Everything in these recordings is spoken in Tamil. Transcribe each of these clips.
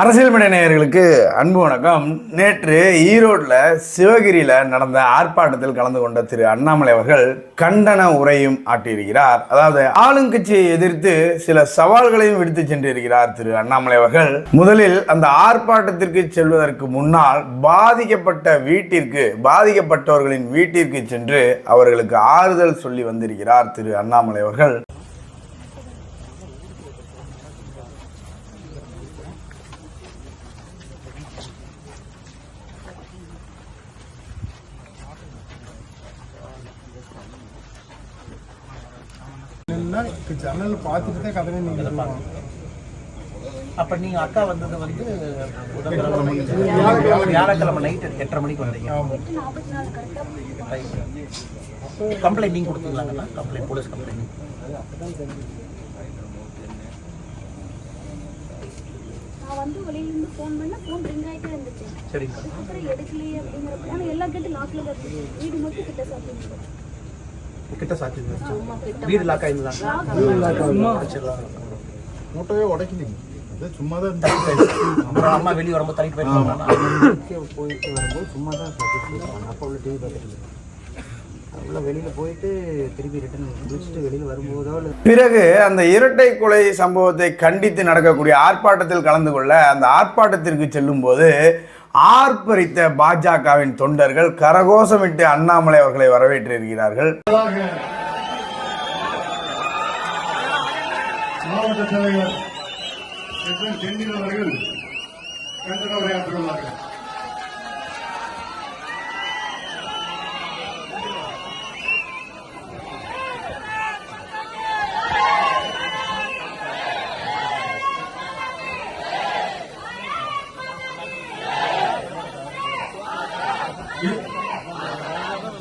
அரசியல் மட நேயர்களுக்கு அன்பு வணக்கம். நேற்று ஈரோட்டில் சிவகிரியில் நடந்த ஆர்ப்பாட்டத்தில் கலந்து கொண்ட திரு அண்ணாமலை அவர்கள் கண்டன உரையும் ஆட்டியிருக்கிறார். அதாவது ஆளுங்கட்சியை எதிர்த்து சில சவால்களையும் விடுத்து சென்றிருக்கிறார் திரு அண்ணாமலை அவர்கள். முதலில் அந்த ஆர்ப்பாட்டத்திற்கு செல்வதற்கு முன்னால் பாதிக்கப்பட்ட வீட்டிற்கு பாதிக்கப்பட்டவர்களின் வீட்டிற்கு சென்று அவர்களுக்கு ஆறுதல் சொல்லி வந்திருக்கிறார் திரு அண்ணாமலை அவர்கள். என்ன ஜன்னல் பார்த்துட்டு தான் கதவை நீங்க சொல்லுவாங்க. அப்ப நீங்க அக்கா வந்தது வந்து வியாழக்கிழமை. நைட் எட்டரை மணிக்கு வந்தீங்க கம்ப்ளைண்ட் நீங்க கொடுத்தீங்களாங்கண்ணா? Complaint police complaint. நான் வந்து வெளியிலேருந்து ஃபோன் பண்ண ஃபோன் ரிங் ஆகிட்டே இருந்துச்சு. சரிங்க. அப்புறம் எடுக்கலையே அப்படிங்கிற ஃபோன் எல்லா கேட்டு லாக்கில் தான் வீடு மட்டும் கிட்ட சாப்பிட்டு கிட்ட சாத்தி வீடு லாக் ஆயிருந்தா மூட்டையே உடைக்கலீங்க அது சும்மா தான் அப்புறம் அம்மா வெளியே வரும்போது தள்ளிட்டு போயிருக்காங்க போயிட்டு வரும்போது சும்மா தான் சாப்பிட்டு அப்போ உள்ள டிவி பார்த்துட்டு பிறகு அந்த இரட்டை கொலை சம்பவத்தை கண்டித்து நடக்கக்கூடிய ஆர்ப்பாட்டத்தில் கலந்து கொள்ள அந்த ஆர்ப்பாட்டத்திற்கு செல்லும் போது ஆர்ப்பரித்த பாஜகவின் தொண்டர்கள் கரகோஷமிட்டு அண்ணாமலை அவர்களை வரவேற்றிருக்கிறார்கள். மாவட்ட தலைவர் எஸ் என் செந்தில் அவர்கள் கண்டன உரையாற்றுள்ளார்கள்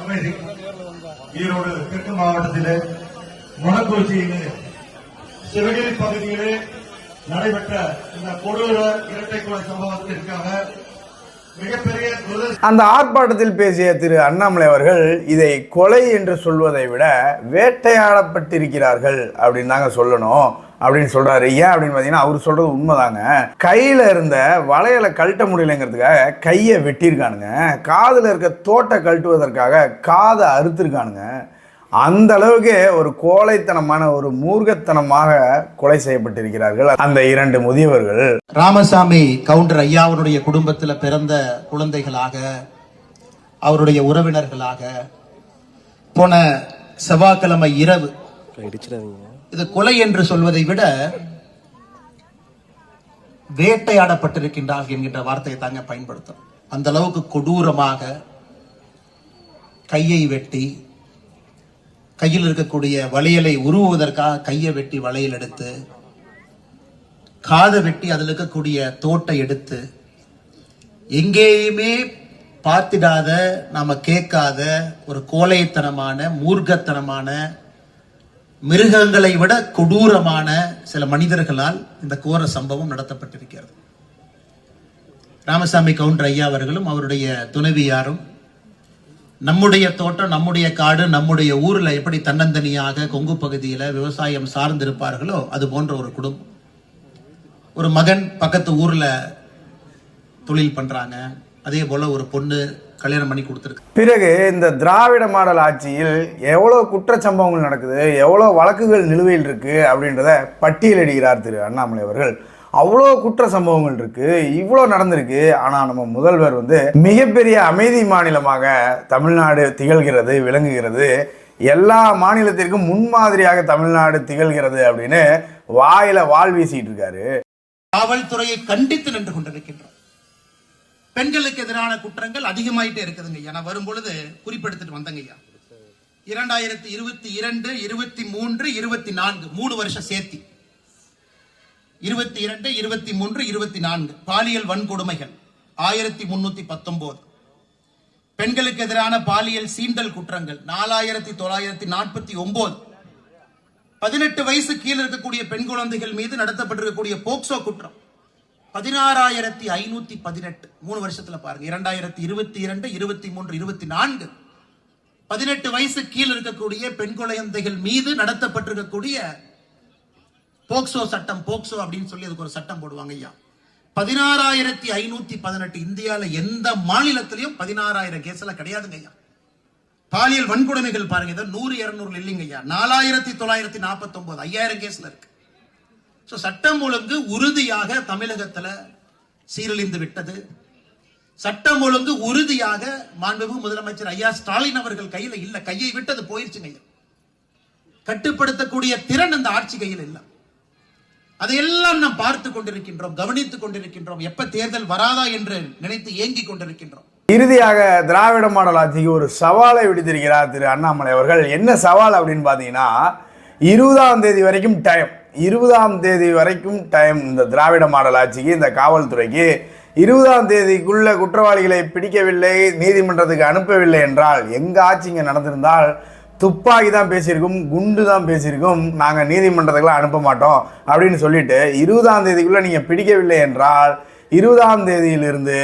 அமைதி. ஈரோடு தெற்கு மாவட்டத்திலே மொனக்குறிச்சியிலே சிவகிரி பகுதியிலே நடைபெற்ற இந்த கொடூர இரட்டை கொலை சம்பவத்திற்காக அந்த ஆர்ப்பாட்டத்தில் பேசிய திரு அண்ணாமலை அவர்கள் இதை கொலை என்று சொல்வதை விட வேட்டையாடப்பட்டிருக்கிறார்கள் அப்படின்னு தாங்க சொல்லணும் அப்படின்னு சொல்றாரு. ஏன் அப்படின்னு பார்த்தீங்கன்னா அவர் சொல்றது உண்மைதாங்க. கையில இருந்த வளையலை கழட்ட முடியலைங்கிறதுக்காக கையை வெட்டியிருக்கானுங்க. காதுல இருக்க தோட்டை கழட்டுவதற்காக காதை அறுத்திருக்கானுங்க. அந்த அளவுக்கு ஒரு கோழைத்தனமான ஒரு மூர்க்கத்தனமாக கொலை செய்யப்பட்டிருக்கிறார்கள் அந்த இரண்டு முதியவர்கள். ராமசாமி கவுண்டர் ஐயாவுடைய குடும்பத்தில் பிறந்த குழந்தைகளாக அவருடைய உறவினர்களாக போன செவ்வாய்க்கிழமை இரவு இது கொலை என்று சொல்வதை விட வேட்டையாடப்பட்டிருக்கின்றார்கள் என்கின்ற வார்த்தையை தாங்க பயன்படுத்தும். அந்த அளவுக்கு கொடூரமாக கையை வெட்டி கையில் இருக்கக்கூடிய வளையலை உருவுவதற்காக கையை வெட்டி வளையல் எடுத்து காதை வெட்டி அதில் இருக்கக்கூடிய தோட்டை எடுத்து எங்கேயுமே பார்த்திடாத நாம கேட்காத ஒரு கோழைத்தனமான மூர்க்கத்தனமான மிருகங்களை விட கொடூரமான சில மனிதர்களால் இந்த கோர சம்பவம் நடத்தப்பட்டிருக்கிறது. ராமசாமி கவுண்டர் ஐயா அவர்களும் அவருடைய துணைவியாரும் நம்முடைய தோட்டம் நம்முடைய காடு நம்முடைய ஊரில் எப்படி தன்னந்தனியாக கொங்கு பகுதியில் விவசாயம் சார்ந்திருப்பார்களோ அது போன்ற ஒரு குடும்பம். ஒரு மகன் பக்கத்து ஊரில் தொழில் பண்ணுறாங்க அதே போல் ஒரு பொண்ணு கல்யாணம் பண்ணி கொடுத்துருக்கு. பிறகு இந்த திராவிட மாடல் ஆட்சியில் எவ்வளோ குற்றச்சம்பவங்கள் நடக்குது எவ்வளோ வழக்குகள் நிலுவையில் இருக்குது அப்படின்றத பட்டியலிடுகிறார் திரு அண்ணாமலை அவர்கள். அவ்வளோ குற்ற சம்பவங்கள் இருக்கு இவ்வளோ நடந்திருக்கு. ஆனால் நம்ம முதல்வர் வந்து மிகப்பெரிய அமைதி மாநிலமாக தமிழ்நாடு திகழ்கிறது விளங்குகிறது. எல்லா மாநிலத்திற்கும் முன்மாதிரியாக தமிழ்நாடு திகழ்கிறது அப்படின்னு வாயில வாழ் வீசிட்டு இருக்காரு. காவல்துறையை கண்டித்து நின்று கொண்டிருக்கின்றோம். பெண்களுக்கு எதிரான குற்றங்கள் அதிகமாயிட்டே இருக்குதுங்க ஐயா. வரும் பொழுது குறிப்பெடுத்துட்டு வந்தங்க ஐயா. இரண்டாயிரத்தி இருபத்தி இரண்டு இருபத்தி மூன்று இருபத்தி நான்கு மூணு வருஷம் சேர்த்தி. இருபத்தி இரண்டு இருபத்தி மூன்று இருபத்தி நான்கு. பாலியல் வன்கொடுமைகள். ஆயிரத்தி முன்னூத்தி பத்தொன்பது பெண்களுக்கு எதிரான பாலியல் சீண்டல் குற்றங்கள். நாலாயிரத்தி தொள்ளாயிரத்தி நாற்பத்தி ஒன்பது பதினெட்டு வயசு கீழே இருக்கக்கூடிய பெண் குழந்தைகள் மீது நடத்தப்பட்டிருக்கக்கூடிய போக்சோ குற்றம். பதினாறாயிரத்தி ஐநூத்தி பதினெட்டு. மூணு வருஷத்துல பாருங்க. இரண்டாயிரத்தி இருபத்தி இரண்டு இருபத்தி மூன்று இருபத்தி நான்கு. பதினெட்டு வயசு கீழே இருக்கக்கூடிய பெண் குழந்தைகள் மீது நடத்தப்பட்டிருக்கக்கூடிய போக்சோ சட்டம் போக்சோ அப்படின்னு சொல்லி அதுக்கு ஒரு சட்டம் போடுவாங்க ஐயா. பதினாறாயிரத்தி ஐநூத்தி பதினெட்டு இந்தியாவில் எந்த மாநிலத்திலையும் பதினாறாயிரம் கேஸ்ல கிடையாதுங்க ஐயா. பாலியல் வன்கொடுமைகள் பாருங்க ஏதோ நூறு இருநூறு இல்லைங்க ஐயா. நாலாயிரத்தி தொள்ளாயிரத்தி நாற்பத்தி ஒன்பது ஐயாயிரம் கேஸ்ல இருக்கு. ஸோ சட்டம் ஒழுங்கு உறுதியாக தமிழகத்தில் சீரழிந்து விட்டது. சட்டம் ஒழுங்கு உறுதியாக மாண்புமிகு முதலமைச்சர் ஐயா ஸ்டாலின் அவர்கள் கையில் இல்லை கையை விட்டது போயிருச்சுங்க ஐயா. கட்டுப்படுத்தக்கூடிய திறன் அந்த ஆட்சி கையில் இல்லை. அதையெல்லாம் நாம் பார்த்து கொண்டிருக்கின்றோம் கவனித்துக் கொண்டிருக்கின்றோம். எப்ப தேர்தல் வராதா என்று நினைத்து ஏங்கிக் கொண்டிருக்கின்றோம். இறுதியாக திராவிட மாடல் ஆட்சிக்கு ஒரு சவாலை விடுத்திருக்கிறார் திரு அண்ணாமலை அவர்கள். என்ன சவால் அப்படின்னு பார்த்தீங்கன்னா இருபதாம் தேதி வரைக்கும் டைம் இருபதாம் தேதி வரைக்கும் டைம் இந்த திராவிட மாடல் ஆட்சிக்கு இந்த காவல்துறைக்கு. இருபதாம் தேதிக்குள்ள குற்றவாளிகளை பிடிக்கவில்லை நீதிமன்றத்துக்கு அனுப்பவில்லை என்றால் எங்க ஆட்சிங்க நடந்திருந்தால் துப்பாக்கி தான் பேசியிருக்கும் குண்டு தான் பேசியிருக்கும் நாங்கள் நீதிமன்றத்துக்குலாம் அனுப்ப மாட்டோம் அப்படின்னு சொல்லிட்டு இருபதாம் தேதிக்குள்ளே நீங்கள் பிடிக்கவில்லை என்றால் இருபதாம் தேதியிலிருந்து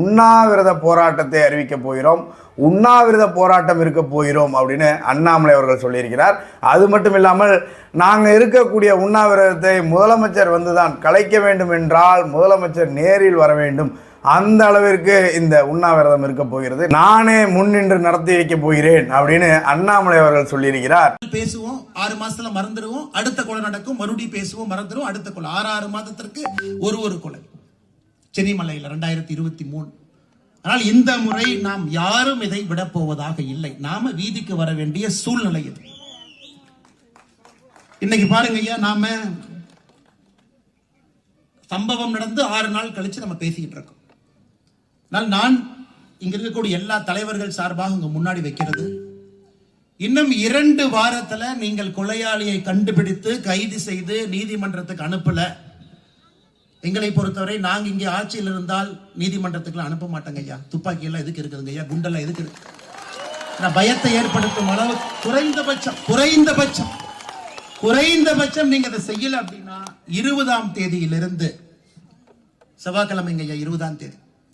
உண்ணாவிரத போராட்டத்தை அறிவிக்க போகிறோம் உண்ணாவிரத போராட்டம் இருக்க போகிறோம் அப்படின்னு அண்ணாமலை அவர்கள் சொல்லியிருக்கிறார். அது மட்டும் இல்லாமல் நாங்கள் இருக்கக்கூடிய உண்ணாவிரதத்தை முதலமைச்சர் வந்து தான் கலைக்க வேண்டும் என்றால் முதலமைச்சர் நேரில் வர வேண்டும். அந்த அளவிற்கு இந்த உண்ணாவிரதம் இருக்க போகிறது. நானே முன்னின்று நடத்தி வைக்க போகிறேன் அப்படின்னு அண்ணாமலை அவர்கள் சொல்லியிருக்கிறார். பேசுவோம் ஆறு மாசத்துல மறந்துடுவோம் அடுத்த கொலை நடக்கும் மறுபடியும் பேசுவோம் மறந்துடுவோம் அடுத்த கொலை. ஆறு ஆறு மாதத்திற்கு ஒரு ஒரு கொலை. சென்னிமலையில் ரெண்டாயிரத்தி இருபத்தி மூணு. ஆனால் இந்த முறை நாம் யாரும் இதை விடப்போவதாக இல்லை. நாம வீதிக்கு வர வேண்டிய சூழ்நிலை இது. இன்னைக்கு பாருங்க ஐயா நாம சம்பவம் நடந்து ஆறு நாள் கழிச்சு நம்ம பேசிக்கிட்டு இருக்கோம். ஆனால் நான் இங்க இருக்கக்கூடிய எல்லா தலைவர்கள் சார்பாக உங்க முன்னாடி வைக்கிறது. இன்னும் இரண்டு வாரத்துல நீங்கள் கொலையாளியை கண்டுபிடித்து கைது செய்து நீதிமன்றத்துக்கு அனுப்பல. எங்களை பொறுத்தவரை நாங்க இங்கே ஆட்சியில் இருந்தால் நீதிமன்றத்துக்குலாம் அனுப்ப மாட்டோங்க ஐயா. துப்பாக்கி எல்லாம் எதுக்கு இருக்குதுங்க ஐயா? குண்டெல்லாம் எதுக்கு இருக்கு? நான் பயத்தை ஏற்படுத்தும் அளவு குறைந்தபட்சம் குறைந்தபட்சம் குறைந்தபட்சம் நீங்க அதை செய்யல அப்படின்னா இருபதாம் தேதியிலிருந்து செவ்வாய்க்கிழமைங்க ஐயா இருபதாம் தேதி.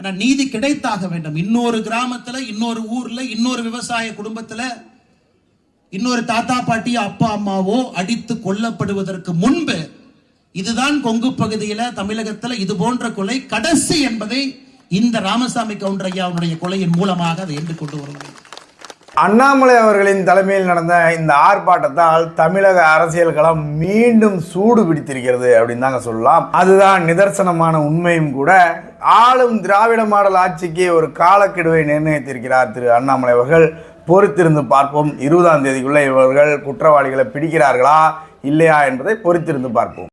ஆனால் ஆனா நீதி கிடைத்தாக வேண்டும். இன்னொரு கிராமத்துல இன்னொரு ஊர்ல இன்னொரு விவசாய குடும்பத்துல இன்னொரு தாத்தா பாட்டி அப்பா அம்மாவோ அடித்து கொல்லப்படுவதற்கு முன்பு இதுதான் கொங்கு பகுதியில தமிழகத்துல இது போன்ற கொலை கடைசி என்பதை இந்த ராமசாமி கவுண்டர் ஐயாவுடைய கொலையின் மூலமாக அதை என்று கொண்டு வருவோம் அண்ணாமலை அவர்களின் தலைமையில் நடந்த இந்த ஆர்ப்பாட்டத்தால் தமிழக அரசியல் களம் மீண்டும் சூடு பிடித்திருக்கிறது அப்படின்னு தாங்க சொல்லலாம். அதுதான் நிதர்சனமான உண்மையும் கூட. ஆளும் திராவிட மாடல் ஆட்சிக்கு ஒரு காலக்கெடுவை நிர்ணயித்திருக்கிறார் திரு அண்ணாமலை அவர்கள். பொறுத்திருந்து பார்ப்போம். இருபதாம் தேதிக்குள்ள இவர்கள் குற்றவாளிகளை பிடிக்கிறார்களா இல்லையா என்பதை பொறுத்திருந்து பார்ப்போம்.